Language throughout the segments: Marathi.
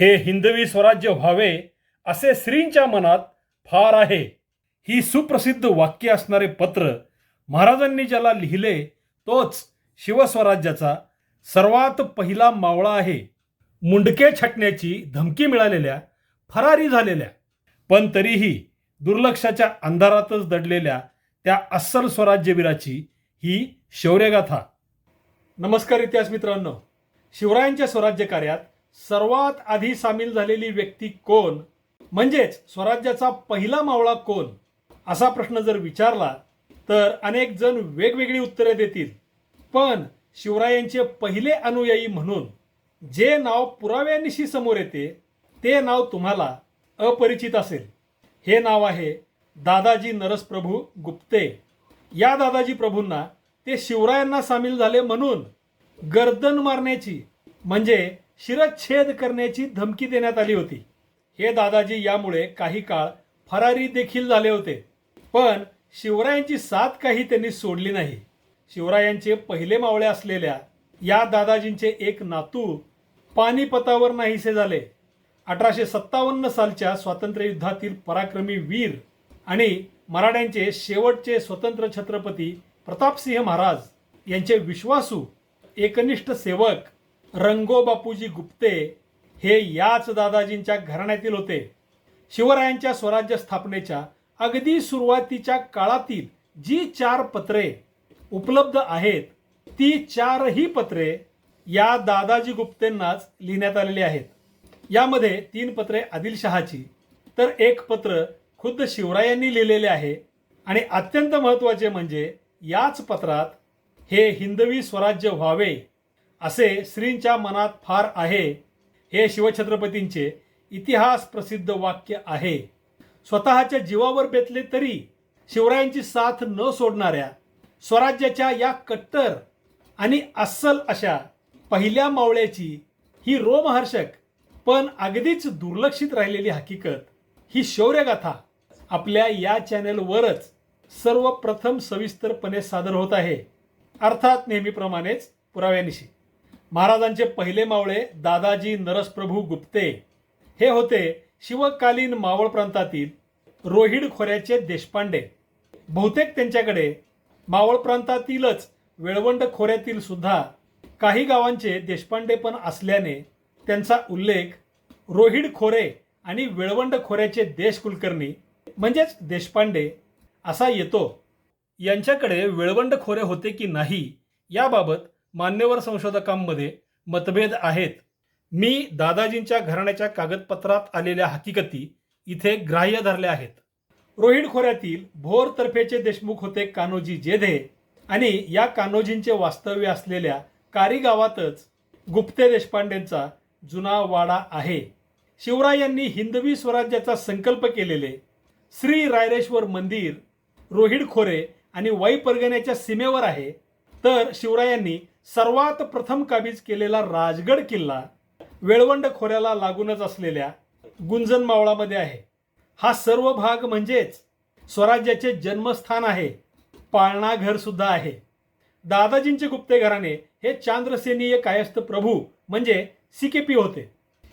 हे हिंदवी स्वराज्य व्हावे असे श्रींच्या मनात फार आहे. ही सुप्रसिद्ध वाक्य असणारे पत्र महाराजांनी ज्याला लिहिले तोच शिवस्वराज्याचा सर्वात पहिला मावळा आहे. मुंडके छटण्याची धमकी मिळालेल्या फरारी झालेल्या पण तरीही दुर्लक्षाच्या अंधारातच दडलेल्या त्या अस्सल स्वराज्यवीराची ही शौर्यगाथा. नमस्कार इतिहास मित्रांनो. शिवरायांच्या स्वराज्य कार्यात सर्वात आधी सामील झालेली व्यक्ती कोण? म्हणजेच स्वराज्याचा पहिला मावळा कोण? असा प्रश्न जर विचारला तर अनेक जण वेगवेगळी उत्तरे देतील. पण शिवरायांचे पहिले अनुयायी म्हणून जे नाव पुराव्यानिशी समोर येते ते नाव तुम्हाला अपरिचित असेल. हे नाव आहे दादाजी नरसप्रभू गुप्ते. या दादाजी प्रभूंना ते शिवरायांना सामील झाले म्हणून गर्दन मारण्याची म्हणजे शिरच्छेद करण्याची धमकी देण्यात आली होती. हे दादाजी यामुळे काही काळ फरारी देखील झाले होते. पण शिवरायांची साथ काही त्यांनी सोडली नाही. शिवरायांचे पहिले मावळे असलेल्या या दादाजींचे एक नातू पानिपतावर नाहीसे झाले. अठराशे सत्तावन्न सालच्या स्वातंत्र्य युद्धातील पराक्रमी वीर आणि मराठ्यांचे शेवटचे स्वतंत्र छत्रपती प्रतापसिंह महाराज यांचे विश्वासू एकनिष्ठ सेवक रंगो बापूजी गुप्ते हे याच दादाजींच्या घराण्यातील होते. शिवरायांच्या स्वराज्य स्थापनेच्या अगदी सुरुवातीच्या काळातील जी चार पत्रे उपलब्ध आहेत ती चारही पत्रे या दादाजी गुप्तेंनाच लिहिण्यात आलेली आहेत. यामध्ये तीन पत्रे आदिलशहाची तर एक पत्र खुद्द शिवरायांनी लिहिलेले आहे आणि अत्यंत महत्त्वाचे म्हणजे याच पत्रात हे हिंदवी स्वराज्य व्हावे असे श्रींच्या मनात फार आहे. हे शिवछत्रपतींचे इतिहास प्रसिद्ध वाक्य आहे. स्वतःच्या जीवावर बेतले तरी शिवरायांची साथ न सोडणाऱ्या स्वराज्याच्या या कट्टर आणि अस्सल अशा पहिल्या मावळ्याची ही रोमहर्षक पण अगदीच दुर्लक्षित राहिलेली हकीकत ही शौर्यगाथा आपल्या या चॅनेलवरच सर्वप्रथम सविस्तरपणे सादर होत आहे. अर्थात नेहमीप्रमाणेच पुराव्यानिशी. महाराजांचे पहिले मावळे दादाजी नरसप्रभू गुप्ते. हे होते शिवकालीन मावळ प्रांतातील रोहिड खोऱ्याचे देशपांडे. बहुतेक त्यांच्याकडे मावळ प्रांतातीलच वेळवंड खोऱ्यातील सुद्धा काही गावांचे देशपांडे पण असल्याने त्यांचा उल्लेख रोहिड खोरे आणि वेळवंड खोऱ्याचे देश कुलकर्णी म्हणजेच देशपांडे असा येतो. यांच्याकडे वेळवंड खोरे होते की नाही याबाबत मान्यवर संशोधकांमध्ये मतभेद आहेत. मी दादाजींच्या घराण्याच्या कागदपत्रात आलेल्या हकीकती इथे ग्राह्य धरल्या आहेत. रोहिड खोऱ्यातील भोर तर्फेचे देशमुख होते कान्होजी जेधे आणि या कान्होजींचे वास्तव्य असलेल्या कारी गावातच गुप्ते देशपांडेंचा जुना वाडा आहे. शिवरायांनी हिंदवी स्वराज्याचा संकल्प केलेले श्री रायरेश्वर मंदिर रोहिड खोरे आणि वाई परगण्याच्या सीमेवर आहे. तर शिवरायांनी सर्वात प्रथम काबीज केलेला राजगड किल्ला वेळवंड खोऱ्याला लागूनच असलेल्या गुंजन मावळामध्ये आहे. हा सर्व भाग म्हणजेच स्वराज्याचे जन्मस्थान आहे. पाळणाघरसुद्धा सुद्धा आहे. दादाजींचे गुप्ते घराणे हे चांद्रसेनीय कायस्थ प्रभू म्हणजे सिकेपी होते.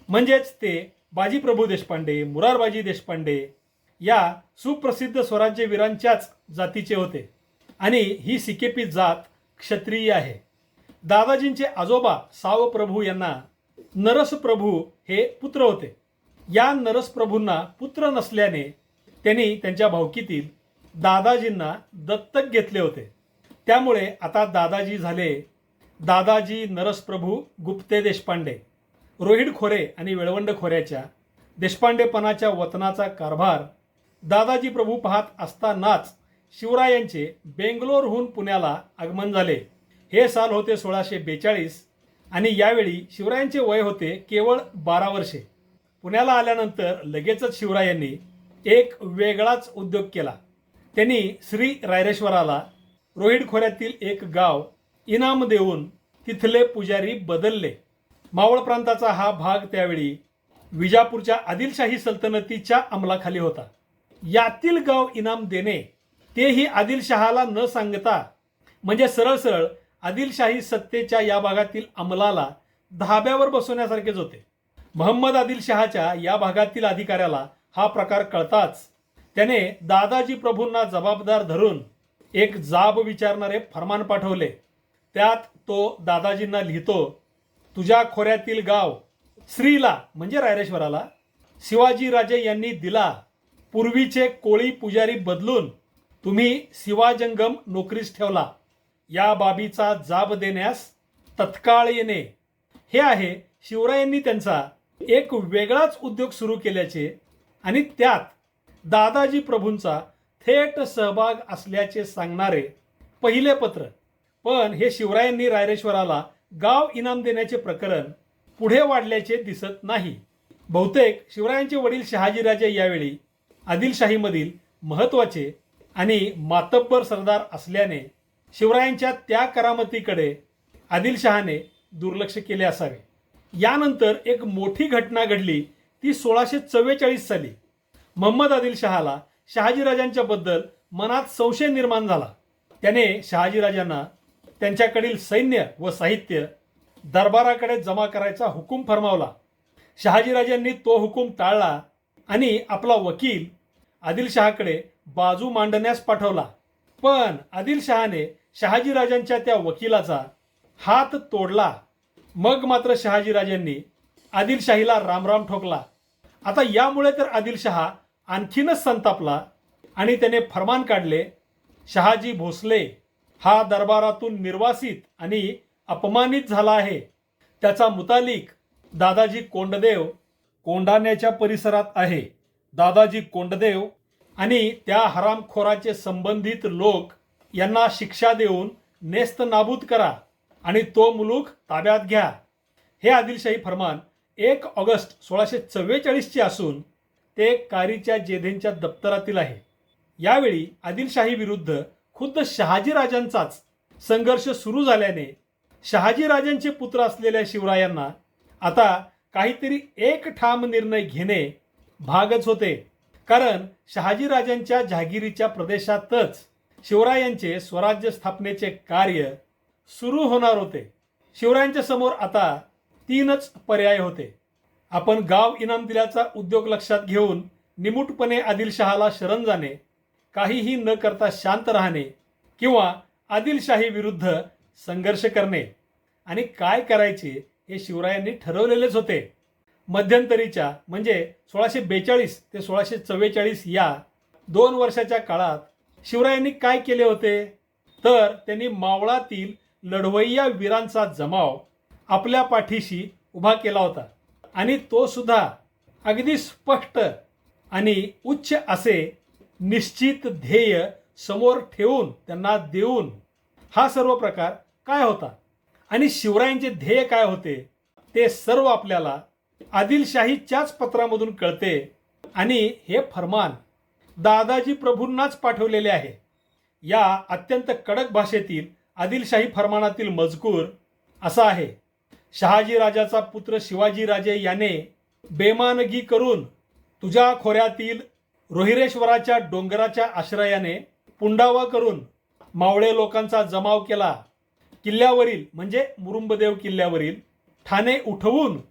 म्हणजेच ते बाजी प्रभू देशपांडे मुरारबाजी देशपांडे या सुप्रसिद्ध स्वराज्यवीरांच्याच जातीचे होते. आणि ही सिकेपी जात क्षत्रिय आहे. दादाजींचे आजोबा सावप्रभू यांना नरसप्रभू हे पुत्र होते. या नरसप्रभूंना पुत्र नसल्याने त्यांनी त्यांच्या भावकीतील दादाजींना दत्तक घेतले होते. त्यामुळे आता दादाजी झाले दादाजी नरसप्रभू गुप्ते देशपांडे. रोहिड खोरे आणि वेळवंड खोऱ्याच्या देशपांडेपणाच्या वतनाचा कारभार दादाजी प्रभू पाहत असतानाच शिवरायांचे बेंगलोरहून पुण्याला आगमन झाले. हे साल होते सोळाशे बेचाळीस आणि यावेळी शिवरायांचे वय होते केवळ बारा वर्षे. पुण्याला आल्यानंतर लगेचच शिवरायांनी एक वेगळाच उद्योग केला. त्यांनी श्री रायरेश्वराला रोहिड खोऱ्यातील एक गाव इनाम देऊन तिथले पुजारी बदलले. मावळ प्रांताचा हा भाग त्यावेळी विजापूरच्या आदिलशाही सल्तनतीच्या अंमलाखाली होता. यातील गाव इनाम देणे तेही आदिलशहाला न सांगता म्हणजे सरळ सरळ आदिलशाही सत्तेच्या या भागातील अंमलाला धाब्यावर बसवण्यासारखेच होते. महम्मद आदिल शहाच्या या भागातील अधिकाऱ्याला हा प्रकार कळताच त्याने दादाजी प्रभूंना जबाबदार धरून एक जाब विचारणारे फरमान पाठवले. त्यात तो दादाजींना लिहितो तुझ्या खोऱ्यातील गाव श्रीला म्हणजे रायरेश्वराला शिवाजी राजे यांनी दिला पूर्वीचे कोळी पुजारी बदलून तुम्ही शिवाजंगम नोकरीस ठेवला. या बाबीचा जाब देण्यास तत्काळ येणे. हे आहे शिवरायांनी त्यांचा एक वेगळाच उद्योग सुरू केल्याचे आणि त्यात दादाजी प्रभूंचा थेट सहभाग असल्याचे सांगणारे पहिले पत्र. पण हे शिवरायांनी रायरेश्वराला गाव इनाम देण्याचे प्रकरण पुढे वाढल्याचे दिसत नाही. बहुतेक शिवरायांचे वडील शहाजीराजे यावेळी आदिलशाहीमधील महत्त्वाचे आणि मातब्बर सरदार असल्याने शिवरायांच्या त्या करामतीकडे आदिलशहाने दुर्लक्ष केले असावे. यानंतर एक मोठी घटना घडली ती सोळाशे चव्वेचाळीस साली. मोहम्मद आदिलशहाला शहाजीराजांच्या बद्दल मनात संशय निर्माण झाला. त्याने शहाजीराजांना त्यांच्याकडील सैन्य व साहित्य दरबाराकडे जमा करायचा हुकूम फरमावला. शहाजीराजांनी तो हुकूम टाळला आणि आपला वकील आदिलशहाकडे बाजू मांडण्यास पाठवला. पण आदिलशहाने शहाजीराजांच्या त्या वकिलाचा हात तोडला. मग मात्र शहाजीराजांनी आदिलशाहीला रामराम ठोकला. आता यामुळे तर आदिलशहा आणखीनच संतापला आणि त्याने फरमान काढले शहाजी भोसले हा दरबारातून निर्वासित आणि अपमानित झाला आहे. त्याचा मुतालिक दादाजी कोंडदेव कोंडाण्याच्या परिसरात आहे. दादाजी कोंडदेव आणि त्या हरामखोराचे संबंधित लोक यांना शिक्षा देऊन नेस्त नाबूद करा आणि तो मुलूक ताब्यात घ्या. हे आदिलशाही फरमान एक ऑगस्ट सोळाशे चव्वेचाळीसचे असून ते कारीच्या जेधेंच्या दप्तरातील आहे. यावेळी आदिलशाही विरुद्ध खुद्द शहाजीराजांचाच संघर्ष सुरू झाल्याने शहाजीराजांचे पुत्र असलेल्या शिवरायांना आता काहीतरी एक ठाम निर्णय घेणे भागच होते. कारण शहाजीराजांच्या जहागिरीच्या प्रदेशातच शिवरायांचे स्वराज्य स्थापनेचे कार्य सुरू होणार होते. शिवरायांच्या समोर आता तीनच पर्याय होते. आपण गाव इनाम दिल्याचा उद्योग लक्षात घेऊन निमूटपणे आदिलशहाला शरण जाणे काहीही न करता शांत राहणे किंवा आदिलशाही विरुद्ध संघर्ष करणे आणि काय करायचे हे शिवरायांनी ठरवलेलेच होते. मध्यंतरीच्या म्हणजे सोळाशे बेचाळीस ते सोळाशे चव्वेचाळीस या दोन वर्षाच्या काळात शिवरायांनी काय केले होते? तर त्यांनी मावळातील लढवय्या वीरांचा जमाव आपल्या पाठीशी उभा केला होता. आणि तो सुद्धा अगदी स्पष्ट आणि उच्च असे निश्चित ध्येय समोर ठेवून त्यांना देऊन हा सर्व प्रकार काय होता? आणि शिवरायांचे ध्येय काय होते? ते सर्व आपल्याला आदिलशाहीच्याच पत्रामधून कळते. आणि हे फरमान दादाजी प्रभूंनाच पाठवलेले आहे. या अत्यंत कडक भाषेतील आदिलशाही फरमानातील मजकूर असा आहे. शहाजी राजाचा पुत्र शिवाजी राजे याने बेमानगी करून तुझ्या खोऱ्यातील रोहिरेश्वराच्या डोंगराच्या आश्रयाने पुंडावा करून मावळे लोकांचा जमाव केला. किल्ल्यावरील म्हणजे मुरुंबदेव किल्ल्यावरील ठाणे उठवून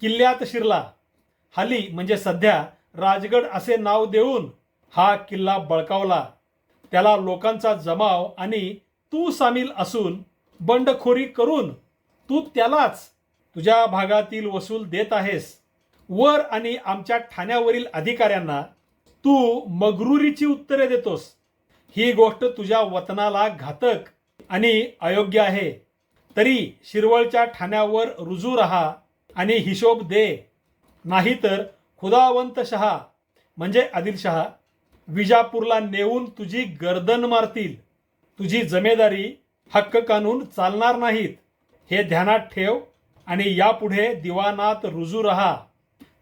किल्ल्यात शिरला. हाली म्हणजे सध्या राजगड असे नाव देऊन हा किल्ला बळकावला. त्याला लोकांचा जमाव आणि तू सामील असून बंडखोरी करून तू त्यालाच तुझ्या भागातील वसूल देत आहेस. वर आणि आमच्या ठाण्यावरील अधिकाऱ्यांना तू मगरुरीची उत्तरे देतोस. ही गोष्ट तुझ्या वतनाला घातक आणि अयोग्य आहे. तरी शिरवळच्या ठाण्यावर रुजू रहा. आणि हिशोब दे. नाहीतर खुदावंत शहा म्हणजे आदिलशहा विजापूरला नेऊन तुझी गर्दन मारतील. तुझी जमेदारी हक्क कानून चालणार नाहीत. हे ध्यानात ठेव आणि यापुढे दिवानात रुजू रहा.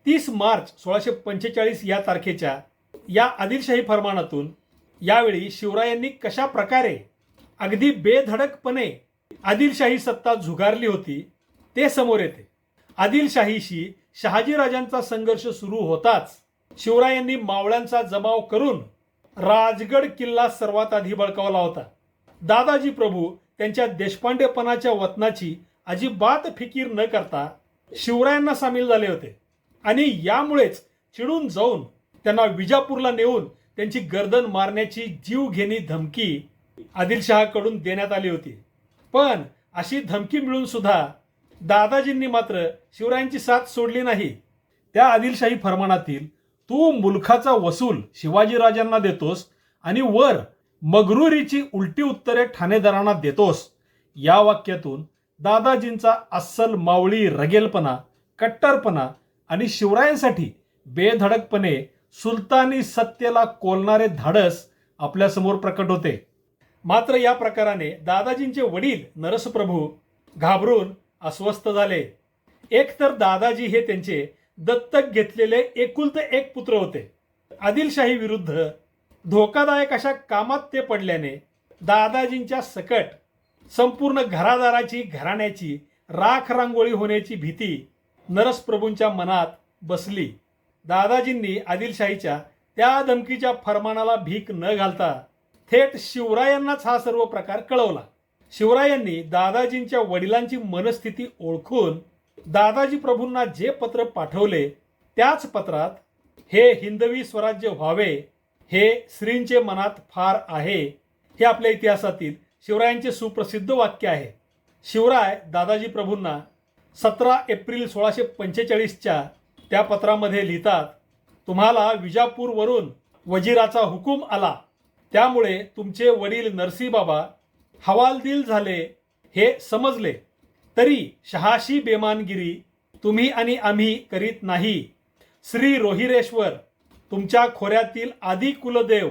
तीस मार्च सोळाशे पंचेचाळीस या तारखेच्या या आदिलशाही फरमानातून यावेळी शिवरायांनी कशा प्रकारे अगदी बेधडकपणे आदिलशाही सत्ता झुगारली होती ते समोर येते. आदिलशाहीशी शहाजीराजांचा संघर्ष सुरू होताच शिवरायांनी मावळ्यांचा जमाव करून राजगड किल्ला सर्वात आधी बळकावला होता. दादाजी प्रभू त्यांच्या देशपांडेपणाच्या वतनाची अजिबात फिकीर न करता शिवरायांना सामील झाले होते. आणि यामुळेच चिडून जाऊन त्यांना विजापूरला नेऊन त्यांची गर्दन मारण्याची जीवघेणी धमकी आदिलशहाकडून देण्यात आली होती. पण अशी धमकी मिळून सुद्धा दादाजींनी मात्र शिवरायांची साथ सोडली नाही. त्या आदिलशाही फरमानातील तू मुलखाचा वसूल शिवाजीराजांना देतोस आणि वर मगरुरीची उलटी उत्तरे ठाणेदारांना देतोस. या वाक्यातून दादाजींचा अस्सल मावळी रगेलपणा कट्टरपणा आणि शिवरायांसाठी बेधडकपणे सुलतानी सत्तेला कोलणारे धाडस आपल्यासमोर प्रकट होते. मात्र या प्रकाराने दादाजींचे वडील नरसप्रभू घाबरून अस्वस्थ झाले. एकतर दादाजी हे त्यांचे दत्तक घेतलेले एकुलत एक पुत्र होते. आदिलशाही विरुद्ध धोकादायक अशा कामात ते पडल्याने दादाजींच्या सकट संपूर्ण घरादाराची घराण्याची राख रांगोळी होण्याची भीती नरसप्रभूंच्या मनात बसली. दादाजींनी आदिलशाहीच्या त्या धमकीच्या फरमानाला भीक न घालता थेट शिवरायांनाच हा सर्व प्रकार कळवला. शिवरायांनी दादाजींच्या वडिलांची मनस्थिती ओळखून दादाजी प्रभूंना जे पत्र पाठवले त्याच पत्रात हे हिंदवी स्वराज्य व्हावे हे श्रींचे मनात फार आहे हे आपल्या इतिहासातील शिवरायांचे सुप्रसिद्ध वाक्य आहे. शिवराय दादाजी प्रभूंना सतरा एप्रिल सोळाशे पंचेचाळीसच्या त्या पत्रामध्ये लिहितात तुम्हाला विजापूरवरून वजीराचा हुकूम आला. त्यामुळे तुमचे वडील नरसीबाबा हवालदिल झाले हे समजले. तरी शहाशी बेमानगिरी तुम्ही आणि आम्ही करीत नाही. श्री रोहिरेश्वर तुमच्या खोऱ्यातील आदी कुलदेव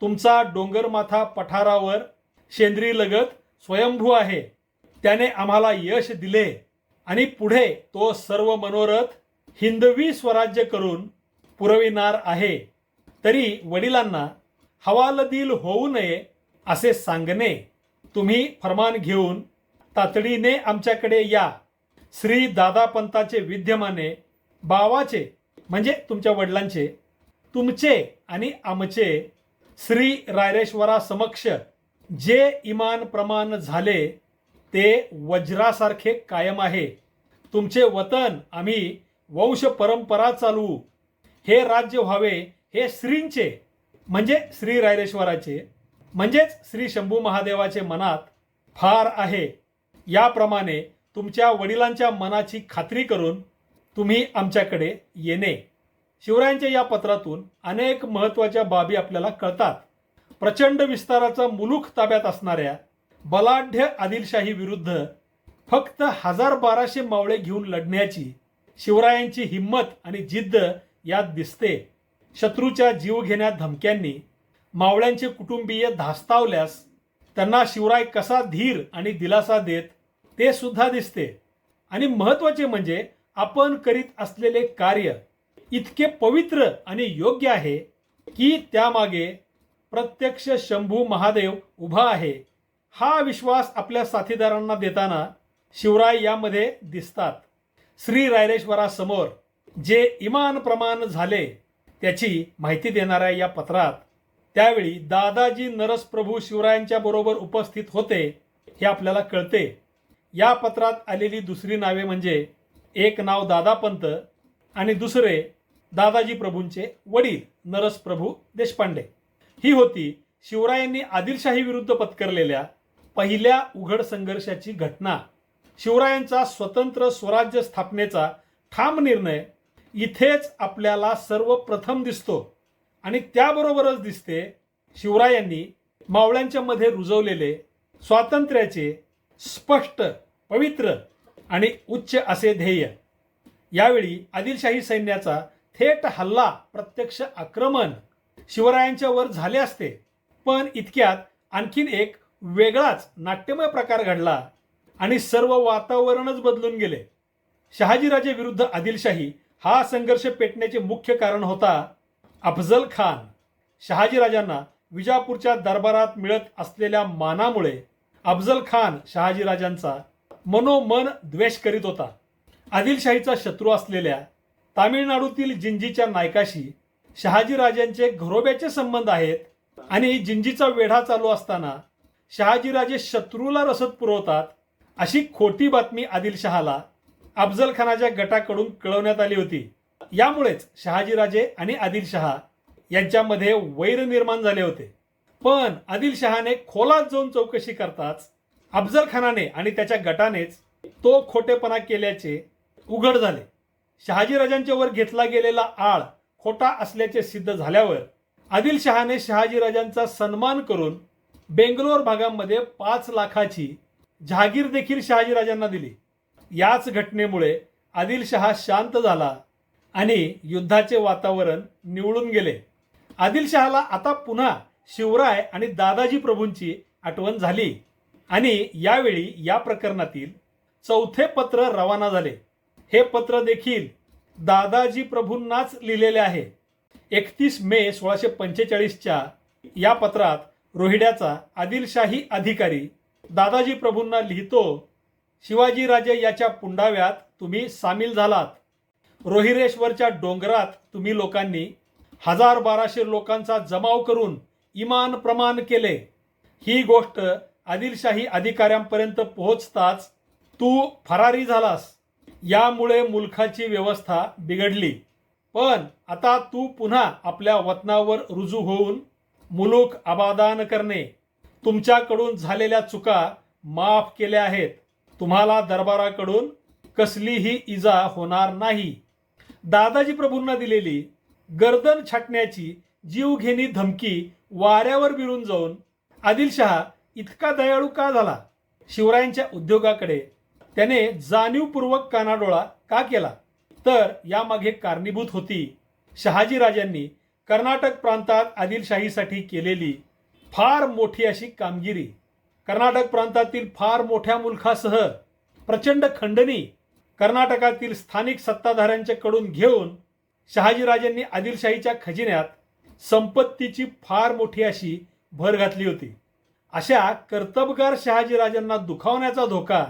तुमचा डोंगरमाथा पठारावर शेंद्री लगत स्वयंभू आहे. त्याने आम्हाला यश दिले आणि पुढे तो सर्व मनोरथ हिंदवी स्वराज्य करून पुरविणार आहे. तरी वडिलांना हवालदिल होऊ नये असे सांगणे तुम्ही फरमान घेऊन तातडीने आमच्याकडे या. श्री दादापंताचे विद्यमाने बावाचे म्हणजे तुमच्या वडिलांचे तुमचे आणि आमचे श्री रायरेश्वरासमक्ष जे इमान प्रमाण झाले ते वज्रासारखे कायम आहे. तुमचे वतन आम्ही वंश परंपरा चालवू. हे राज्य व्हावे हे श्रींचे म्हणजे श्री रायरेश्वराचे. म्हणजेच श्री शंभू महादेवाचे मनात फार आहे. याप्रमाणे तुमच्या वडिलांच्या मनाची खात्री करून तुम्ही आमच्याकडे येणे. शिवरायांच्या या पत्रातून अनेक महत्त्वाच्या बाबी आपल्याला कळतात. प्रचंड विस्ताराचा मुलुख ताब्यात असणाऱ्या बलाढ्य आदिलशाही विरुद्ध फक्त हजार बाराशे मावळे घेऊन लढण्याची शिवरायांची हिंमत आणि जिद्द यात दिसते. शत्रूच्या जीवघेण्या धमक्यांनी मावळ्यांचे कुटुंबीय धास्तावल्यास त्यांना शिवराय कसा धीर आणि दिलासा देत ते सुद्धा दिसते. आणि महत्त्वाचे म्हणजे आपण करीत असलेले कार्य इतके पवित्र आणि योग्य आहे की त्यामागे प्रत्यक्ष शंभू महादेव उभा आहे हा विश्वास आपल्या साथीदारांना देताना शिवराय यामध्ये दिसतात. श्री रायरेश्वरासमोर जे इमान प्रमाण झाले त्याची माहिती देणाऱ्या या पत्रात त्यावेळी दादाजी नरसप्रभू शिवरायांच्या बरोबर उपस्थित होते हे आपल्याला कळते. या पत्रात आलेली दुसरी नावे म्हणजे एक नाव दादापंत आणि दुसरे दादाजी प्रभूंचे वडील नरसप्रभू देशपांडे. ही होती शिवरायांनी आदिलशाही विरुद्ध पत्करलेल्या पहिल्या उघड संघर्षाची घटना. शिवरायांचा स्वतंत्र स्वराज्य स्थापनेचा ठाम निर्णय इथेच आपल्याला सर्वप्रथम दिसतो. आणि त्याबरोबरच दिसते शिवरायांनी मावळ्यांच्या मध्ये रुजवलेले स्वातंत्र्याचे स्पष्ट पवित्र आणि उच्च असे ध्येय. यावेळी आदिलशाही सैन्याचा थेट हल्ला प्रत्यक्ष आक्रमण शिवरायांच्या वर झाले असते. पण इतक्यात आणखीन एक वेगळाच नाट्यमय प्रकार घडला आणि सर्व वातावरणच बदलून गेले. शहाजीराजे विरुद्ध आदिलशाही हा संघर्ष पेटण्याचे मुख्य कारण होता अफजल खान शहाजीराजांना विजापूरच्या दरबारात मिळत असलेल्या मानामुळे अफजल खान शहाजीराजांचा मनोमन द्वेष करीत होता. आदिलशाहीचा शत्रू असलेल्या तामिळनाडूतील जिंजीच्या नायकाशी शहाजीराजांचे घरोब्याचे संबंध आहेत आणि जिंजीचा वेढा चालू असताना शहाजीराजे शत्रूला रसद पुरवतात अशी खोटी बातमी आदिलशहाला अफजल खानाच्या गटाकडून कळवण्यात आली होती. यामुळेच शहाजीराजे आणि आदिलशहा यांच्यामध्ये वैर निर्माण झाले होते. पण आदिलशहाने खोलात जाऊन चौकशी करताच अफजल खानाने आणि त्याच्या गटानेच तो खोटेपणा केल्याचे उघड झाले. शहाजीराजांच्या वर घेतला गेलेला आळ खोटा असल्याचे सिद्ध झाल्यावर आदिलशहाने शहाजीराजांचा सन्मान करून बेंगलोर भागामध्ये पाच लाखाची जहागीर देखील शहाजीराजांना दिली. याच घटनेमुळे आदिलशहा शांत झाला आणि युद्धाचे वातावरण निवळून गेले. आदिलशहाला आता पुन्हा शिवराय आणि दादाजी प्रभूंची आठवण झाली. आणि यावेळी या प्रकरणातील चौथे पत्र रवाना झाले. हे पत्र देखील दादाजी प्रभूंनाच लिहिलेले आहे. एकतीस मे सोळाशे पंचेचाळीसच्या या पत्रात रोहिड्याचा आदिलशाही अधिकारी दादाजी प्रभूंना लिहितो शिवाजीराजे याच्या पुंडाव्यात तुम्ही सामील झालात. रोहिरेश्वरच्या डोंगरात तुम्ही लोकांनी हजार बाराशे लोकांचा जमाव करून इमान प्रमाण केले. ही गोष्ट आदिलशाही अधिकाऱ्यांपर्यंत पोहोचताच तू फरारी झालास. यामुळे मुलखाची व्यवस्था बिघडली. पण आता तू पुन्हा आपल्या वतनावर रुजू होऊन मुलूक आबादान करणे. तुमच्याकडून झालेल्या चुका माफ केल्या आहेत. तुम्हाला दरबाराकडून कसलीही इजा होणार नाही. दादाजी प्रभूंना दिलेली गर्दन छाटण्याची जीवघेणी धमकी वाऱ्यावर विरून जाऊन आदिलशहा इतका दयाळू का झाला? शिवरायांच्या उद्योगाकडे त्याने जाणीवपूर्वक कानाडोळा का केला? तर यामागे कारणीभूत होती शहाजीराजांनी कर्नाटक प्रांतात आदिलशाहीसाठी केलेली फार मोठी अशी कामगिरी. कर्नाटक प्रांतातील फार मोठ्या मुलखासह प्रचंड खंडणी कर्नाटकातील स्थानिक सत्ताधाऱ्यांच्याकडून घेऊन शहाजीराजांनी आदिलशाहीच्या खजिन्यात संपत्तीची फार मोठी अशी भर घातली होती. अशा कर्तबगार शहाजीराजांना दुखावण्याचा धोका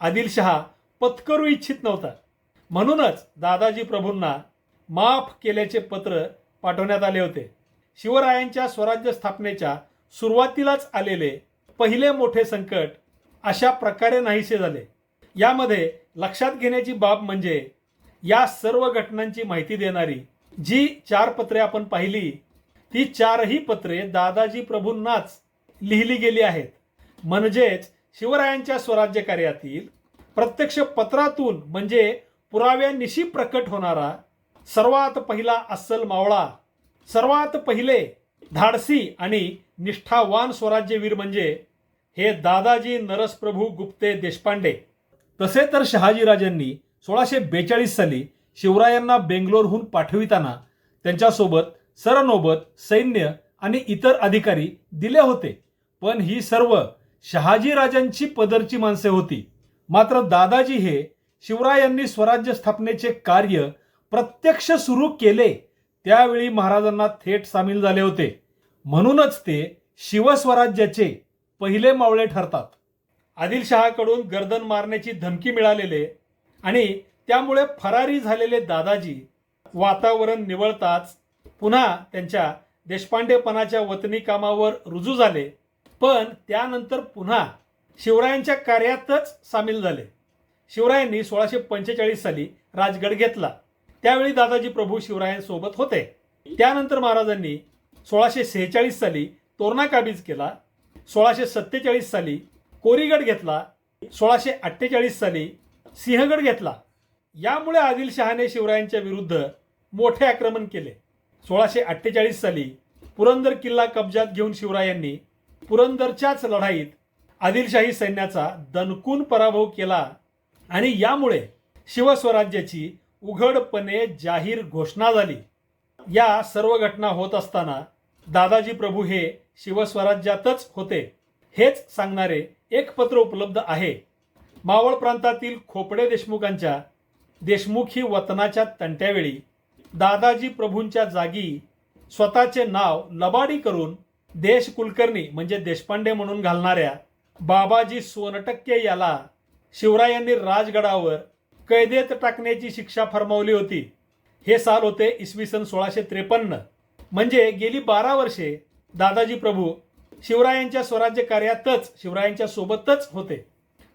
आदिलशहा पत्करू इच्छित नव्हता. म्हणूनच दादाजी प्रभूंना माफ केल्याचे पत्र पाठवण्यात आले होते. शिवरायांच्या स्वराज्य स्थापनेच्या सुरुवातीलाच आलेले पहिले मोठे संकट अशा प्रकारे नाहीसे झाले. यामध्ये लक्षात घेण्याची बाब म्हणजे या सर्व घटनांची माहिती देणारी जी चार पत्रे आपण पाहिली ती चारही पत्रे दादाजी प्रभूंनाच लिहिली गेली आहेत. म्हणजेच शिवरायांच्या स्वराज्य कार्यातील प्रत्यक्ष पत्रातून म्हणजे पुराव्यानिशी प्रकट होणारा सर्वात पहिला अस्सल मावळा सर्वात पहिले धाडसी आणि निष्ठावान स्वराज्यवीर म्हणजे हे दादाजी नरसप्रभू गुप्ते देशपांडे. तसे तर शहाजीराजांनी सोळाशे बेचाळीस साली शिवरायांना बेंगलोरहून पाठविताना त्यांच्यासोबत सरनोबत सैन्य आणि इतर अधिकारी दिले होते. पण ही सर्व शहाजीराजांची पदरची माणसे होती. मात्र दादाजी हे शिवरायांनी स्वराज्य स्थापनेचे कार्य प्रत्यक्ष सुरू केले त्यावेळी महाराजांना थेट सामील झाले होते. म्हणूनच ते शिवस्वराज्याचे पहिले मावळे ठरतात. आदिलशहाकडून गर्दन मारण्याची धमकी मिळालेले आणि त्यामुळे फरारी झालेले दादाजी वातावरण निवळताच पुन्हा त्यांच्या देशपांडेपणाच्या वतनी कामावर रुजू झाले. पण त्यानंतर पुन्हा शिवरायांच्या कार्यातच सामील झाले. शिवरायांनी सोळाशे पंचेचाळीस साली राजगड घेतला. त्यावेळी दादाजी प्रभू शिवरायांसोबत होते. त्यानंतर महाराजांनी सोळाशे सेहेचाळीस साली तोरणा काबीज केला. सोळाशे सत्तेचाळीस साली कोरीगड घेतला सोळाशे अठ्ठेचाळीस साली सिंहगड घेतला. यामुळे आदिलशहाने शिवरायांच्या विरुद्ध मोठे आक्रमण केले. सोळाशे अठ्ठेचाळीस साली पुरंदर किल्ला कब्जात घेऊन शिवरायांनी पुरंदरच्याच लढाईत आदिलशाही सैन्याचा दणकून पराभव केला आणि यामुळे शिवस्वराज्याची उघडपणे जाहीर घोषणा झाली. या सर्व घटना होत असताना दादाजी प्रभू हे शिवस्वराज्यातच होते हेच सांगणारे एक पत्र उपलब्ध आहे. मावळ प्रांतातील खोपडे देशमुखांच्या देशमुखी वतनाच्या तंट्यावेळी दादाजी प्रभूंच्या जागी स्वतःचे नाव लबाडी करून देश कुलकर्णी म्हणजे देशपांडे म्हणून घालणाऱ्या बाबाजी सोनटक्के याला शिवरायांनी राजगडावर कैदेत टाकण्याची शिक्षा फरमावली होती. हे साल होते इसवी सन सोळाशे त्रेपन्न. म्हणजे गेली बारा वर्षे दादाजी प्रभू शिवरायांच्या स्वराज्य कार्यातच शिवरायांच्या सोबतच होते.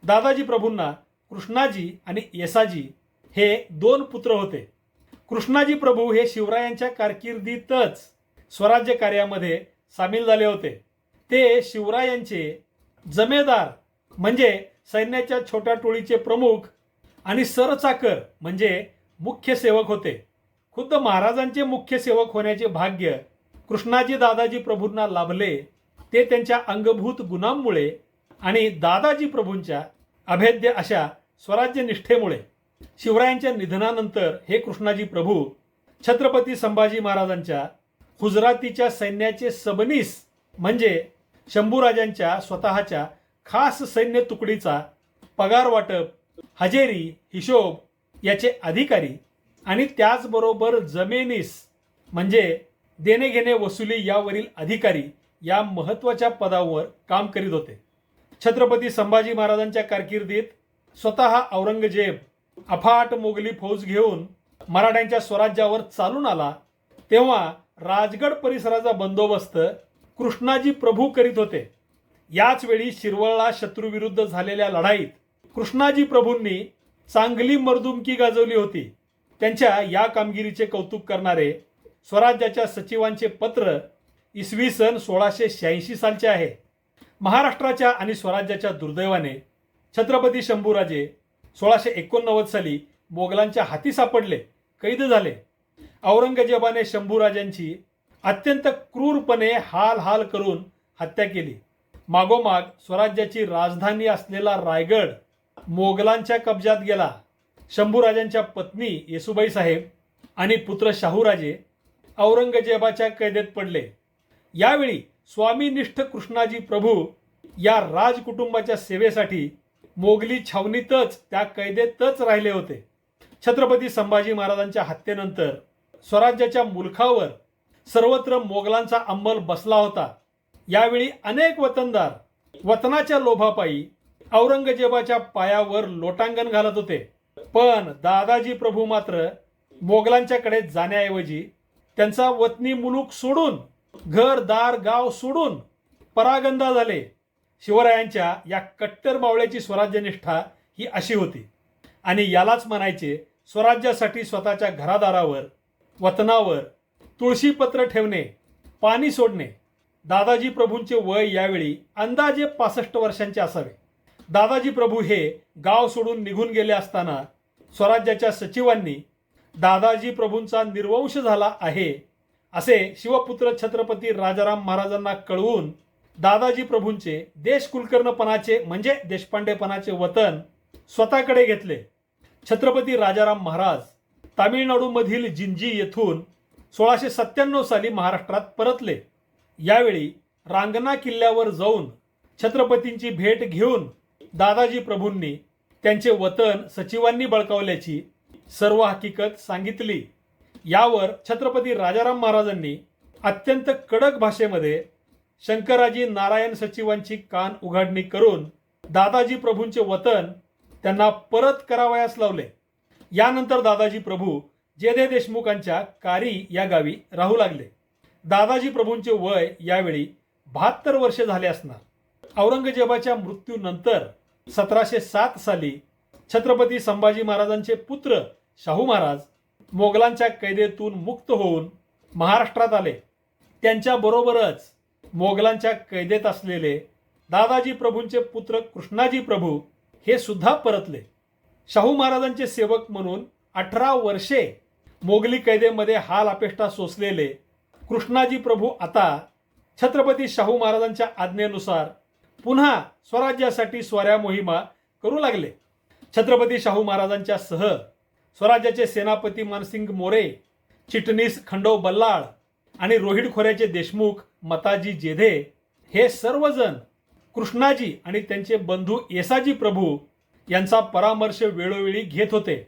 दादाजी प्रभूंना कृष्णाजी आणि येसाजी हे दोन पुत्र होते. कृष्णाजी प्रभू हे शिवरायांच्या कारकिर्दीतच स्वराज्य कार्यामध्ये सामील झाले होते. ते शिवरायांचे जमेदार म्हणजे सैन्याच्या छोट्या टोळीचे प्रमुख आणि सरचाकर म्हणजे मुख्य सेवक होते. खुद्द महाराजांचे मुख्य सेवक होण्याचे भाग्य कृष्णाजी दादाजी प्रभूंना लाभले. ते त्यांच्या अंगभूत गुणांमुळे आणि दादाजी प्रभूंच्या अभेद्य अशा स्वराज्य निष्ठेमुळे शिवरायांच्या निधनानंतर हे कृष्णाजी प्रभू छत्रपती संभाजी महाराजांच्या गुजरातीच्या सैन्याचे सबनीस म्हणजे शंभूराजांच्या स्वतःच्या खास सैन्य तुकडीचा पगार वाटप हजेरी हिशोब याचे अधिकारी आणि त्याचबरोबर जमेनीस म्हणजे देणे घेणे वसुली यावरील अधिकारी या महत्त्वाच्या पदावर काम करीत होते. छत्रपती संभाजी महाराजांच्या कारकिर्दीत स्वतः औरंगजेब अफाट मोगली फौज घेऊन मराठ्यांच्या स्वराज्यावर चालून आला तेव्हा राजगड परिसराचा बंदोबस्त कृष्णाजी प्रभू करीत होते. याच वेळी शिरवळला शत्रूविरुद्ध झालेल्या लढाईत कृष्णाजी प्रभूंनी चांगली मर्दुमकी गाजवली होती. त्यांच्या या कामगिरीचे कौतुक करणारे स्वराज्याच्या सचिवांचे पत्र इसवी सन सोळाशे शहाऐंशी सालचे आहे. महाराष्ट्राच्या आणि स्वराज्याच्या दुर्दैवाने छत्रपती शंभूराजे सोळाशे एकोणनव्वद साली मोगलांच्या हाती सापडले कैद झाले. औरंगजेबाने शंभूराजांची अत्यंत क्रूरपणे हाल हाल करून हत्या केली. मागोमाग स्वराज्याची राजधानी असलेला रायगड मोगलांच्या कब्जात गेला. शंभूराजांच्या पत्नी येसुबाई साहेब आणि पुत्र शाहूराजे औरंगजेबाच्या कैदेत पडले. यावेळी स्वामीनिष्ठ कृष्णाजी प्रभू या राजकुटुंबाच्या सेवेसाठी मोगली छावणीतच त्या कैदेतच राहिले होते. छत्रपती संभाजी महाराजांच्या हत्येनंतर स्वराज्याच्या मुलखावर सर्वत्र मोगलांचा अंमल बसला होता. यावेळी अनेक वतनदार वतनाच्या लोभापायी औरंगजेबाच्या पायावर लोटांगण घालत होते. पण दादाजी प्रभू मात्र मोगलांच्याकडे जाण्याऐवजी त्यांचा वतनी मुलूक सोडून घर दार गाव सोडून परागंदा झाले. शिवरायांच्या या कट्टर मावळ्याची स्वराज्यनिष्ठा ही अशी होती. आणि यालाच म्हणायचे स्वराज्यासाठी स्वतःच्या घरादारावर वतनावर तुळशीपत्र ठेवणे पाणी सोडणे. दादाजी प्रभूंचे वय यावेळी अंदाजे पासष्ट वर्षांचे असावे. दादाजी प्रभू हे गाव सोडून निघून गेले असताना स्वराज्याच्या सचिवांनी दादाजी प्रभूंचा निर्वंश झाला आहे असे शिवपुत्र छत्रपती राजाराम महाराजांना कळवून दादाजी प्रभूंचे देश कुलकर्णपणाचे म्हणजे देशपांडेपणाचे वतन स्वतःकडे घेतले. छत्रपती राजाराम महाराज तामिळनाडूमधील जिंजी येथून सोळाशे सत्त्याण्णव साली महाराष्ट्रात परतले. यावेळी रांगणा किल्ल्यावर जाऊन छत्रपतींची भेट घेऊन दादाजी प्रभूंनी त्यांचे वतन सचिवांनी बळकावल्याची सर्व हकीकत सांगितली. यावर छत्रपती राजाराम महाराजांनी अत्यंत कडक भाषेमध्ये शंकराजी नारायण सचिवांची कान उघाडणी करून दादाजी प्रभूंचे वतन त्यांना परत करावयास लावले. यानंतर दादाजी प्रभू जेधे देशमुखांच्या कारी या गावी राहू लागले. दादाजी प्रभूंचे वय यावेळी बहात्तर वर्षे झाले असणार. औरंगजेबाच्या मृत्यूनंतर सतराशे सात साली छत्रपती संभाजी महाराजांचे पुत्र शाहू महाराज मोगलांच्या कैदेतून मुक्त होऊन महाराष्ट्रात आले. त्यांच्याबरोबरच मोगलांच्या कैदेत असलेले दादाजी प्रभूंचे पुत्र कृष्णाजी प्रभू हे सुद्धा परतले. शाहू महाराजांचे सेवक म्हणून अठरा वर्षे मोगली कैदेमध्ये हाल अपेष्टा सोसलेले कृष्णाजी प्रभू आता छत्रपती शाहू महाराजांच्या आज्ञेनुसार पुन्हा स्वराज्यासाठी स्वऱ्या मोहिमा करू लागले. छत्रपती शाहू महाराजांच्या सह स्वराज्याचे सेनापती मानसिंग मोरे चिटणीस खंडो बल्लाळ आणि रोहिड खोऱ्याचे देशमुख मताजी जेधे हे सर्वजण कृष्णाजी आणि त्यांचे बंधू येसाजी प्रभू यांचा परामर्श वेळोवेळी घेत होते.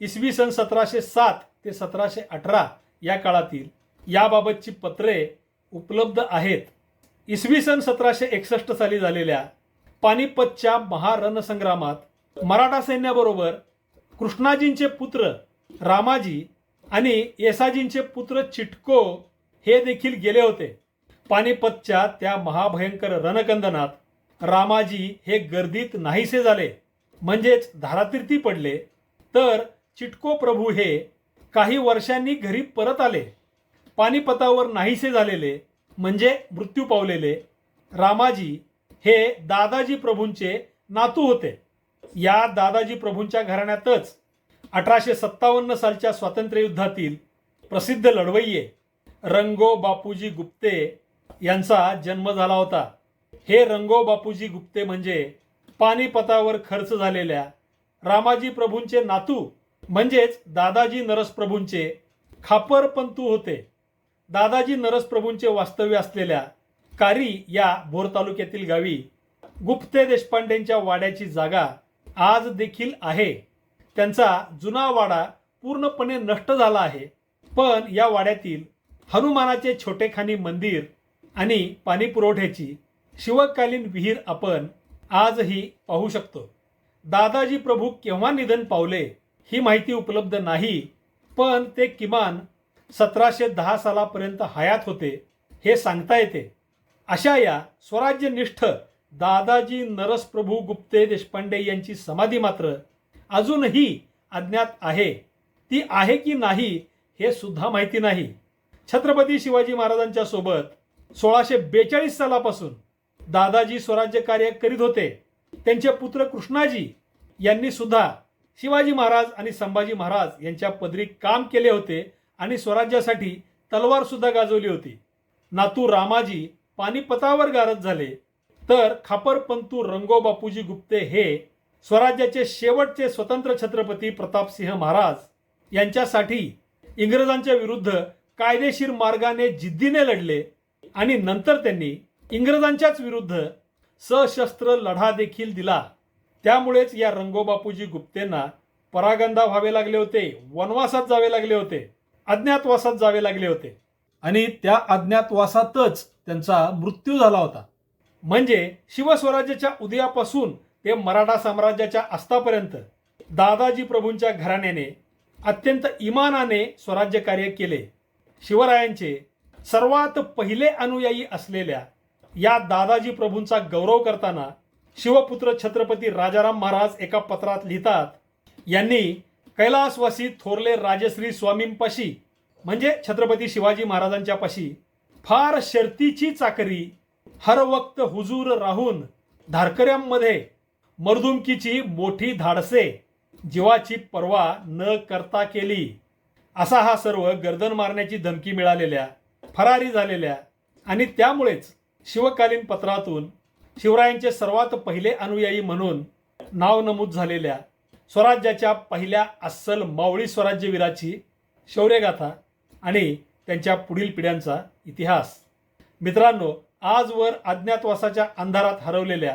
इसवी सन सतराशे सात ते सतराशे अठरा या काळातील याबाबतची पत्रे उपलब्ध आहेत. इसवी सन सतराशे एकसष्ट साली झालेल्या पानिपतच्या महारणसंग्रामात मराठा सैन्याबरोबर कृष्णाजींचे पुत्र रामाजी आणि येसाजींचे पुत्र चिटको हे देखील गेले होते. पानिपतच्या त्या महाभयंकर रणकंदनात रामाजी हे गर्दीत नाहीसे झाले. म्हणजेच धारातीर्थी पडले. तर चिटको प्रभू हे काही वर्षांनी घरी परत आले. पानिपतावर नाहीसे झालेले म्हणजे मृत्यू पावलेले रामाजी हे दादाजी प्रभूंचे नातू होते. या दादाजी प्रभूंच्या घराण्यातच अठराशे सत्तावन्न सालच्या स्वातंत्र्ययुद्धातील प्रसिद्ध लढवय्ये रंगो बापूजी गुप्ते यांचा जन्म झाला होता. हे रंगो बापूजी गुप्ते म्हणजे पानिपतावर खर्च झालेल्या रामाजी प्रभूंचे नातू म्हणजेच दादाजी नरस प्रभूंचे खापरपंतू होते. दादाजी नरस प्रभूंचे वास्तव्य असलेल्या कारी या भोर तालुक्यातील गावी गुप्ते देशपांडेंच्या वाड्याची जागा आज देखील आहे. त्यांचा जुना वाडा पूर्णपणे नष्ट झाला आहे. पण या वाड्यातील हनुमानाचे छोटेखानी मंदिर आणि पाणी पुरवठ्याची शिवकालीन विहीर आपण आजही पाहू शकतो. दादाजी प्रभू केव्हा निधन पावले ही माहिती उपलब्ध नाही पण ते किमान सतराशे दहा सालापर्यंत हयात होते हे सांगता येते. अशा या स्वराज्यनिष्ठ दादाजी नरसप्रभू गुप्ते देशपांडे यांची समाधी मात्र अजूनही अज्ञात आहे. ती आहे की नाही हे सुद्धा माहिती नाही. छत्रपती शिवाजी महाराजांच्या सोबत सोळाशे बेचाळीस सालापासून दादाजी स्वराज्य कार्य करीत होते. त्यांचे पुत्र कृष्णाजी यांनी सुद्धा शिवाजी महाराज आणि संभाजी महाराज यांच्या पदरी काम केले होते आणि स्वराज्यासाठी तलवार सुद्धा गाजवली होती. नातू रामाजी पानिपतावर गारद झाले. तर खापरपंतू रंगो बापूजी गुप्ते हे स्वराज्याचे शेवटचे स्वतंत्र छत्रपती प्रतापसिंह महाराज यांच्यासाठी इंग्रजांच्या विरुद्ध कायदेशीर मार्गाने जिद्दीने लढले आणि नंतर त्यांनी इंग्रजांच्याच विरुद्ध सशस्त्र लढा देखील दिला. त्यामुळेच या रंगोबापूजी गुप्तेंना परागंदा व्हावे लागले होते वनवासात जावे लागले होते अज्ञातवासात जावे लागले होते आणि त्या अज्ञातवासातच त्यांचा मृत्यू झाला होता. म्हणजे शिवस्वराज्याच्या उदयापासून ते मराठा साम्राज्याच्या अस्तापर्यंत दादाजी प्रभूंच्या घराण्याने अत्यंत इमानाने स्वराज्य कार्य केले. शिवरायांचे सर्वात पहिले अनुयायी असलेल्या या दादाजी प्रभूंचा गौरव करताना शिवपुत्र छत्रपती राजाराम महाराज एका पत्रात लिहितात यांनी कैलासवासी थोरले राजश्री स्वामींपाशी म्हणजे छत्रपती शिवाजी महाराजांच्या पाशी फार शर्तीची चाकरी हर वक्त हुजूर राहून धारकऱ्यांमध्ये मर्दुमकीची मोठी धाडसे जीवाची पर्वा न करता केली. असा हा सर्व गर्दन मारण्याची धमकी मिळालेल्या फरारी झालेल्या आणि त्यामुळेच शिवकालीन पत्रातून शिवरायांचे सर्वात पहिले अनुयायी म्हणून नाव नमूद झालेल्या स्वराज्याच्या पहिल्या अस्सल मावळी स्वराज्यवीराची शौर्यगाथा आणि त्यांच्या पुढील पिढ्यांचा इतिहास. मित्रांनो आजवर अज्ञातवासाच्या अंधारात हरवलेल्या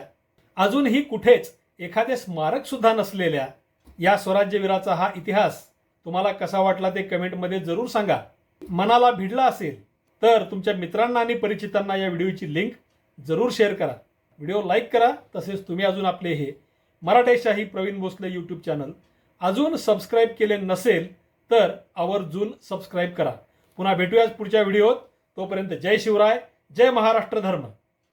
अजूनही कुठेच एखादे स्मारक सुद्धा नसलेल्या या स्वराज्यवीराचा हा इतिहास तुम्हाला कसा वाटला ते कमेंटमध्ये जरूर सांगा. मनाला भिडला असेल तर तुमच्या मित्रांना आणि परिचितांना या व्हिडिओची लिंक जरूर शेअर करा. व्हिडिओ लाईक करा तसेच तुम्ही अजून आपले हे मराठेशाही प्रवीण भोसले यूट्यूब चॅनल अजून सबस्क्राईब केले नसेल तर आवर्जून सबस्क्राईब करा. पुन्हा भेटूयाच पुढच्या व्हिडिओत. तोपर्यंत जय शिवराय. जय महाराष्ट्र धर्म.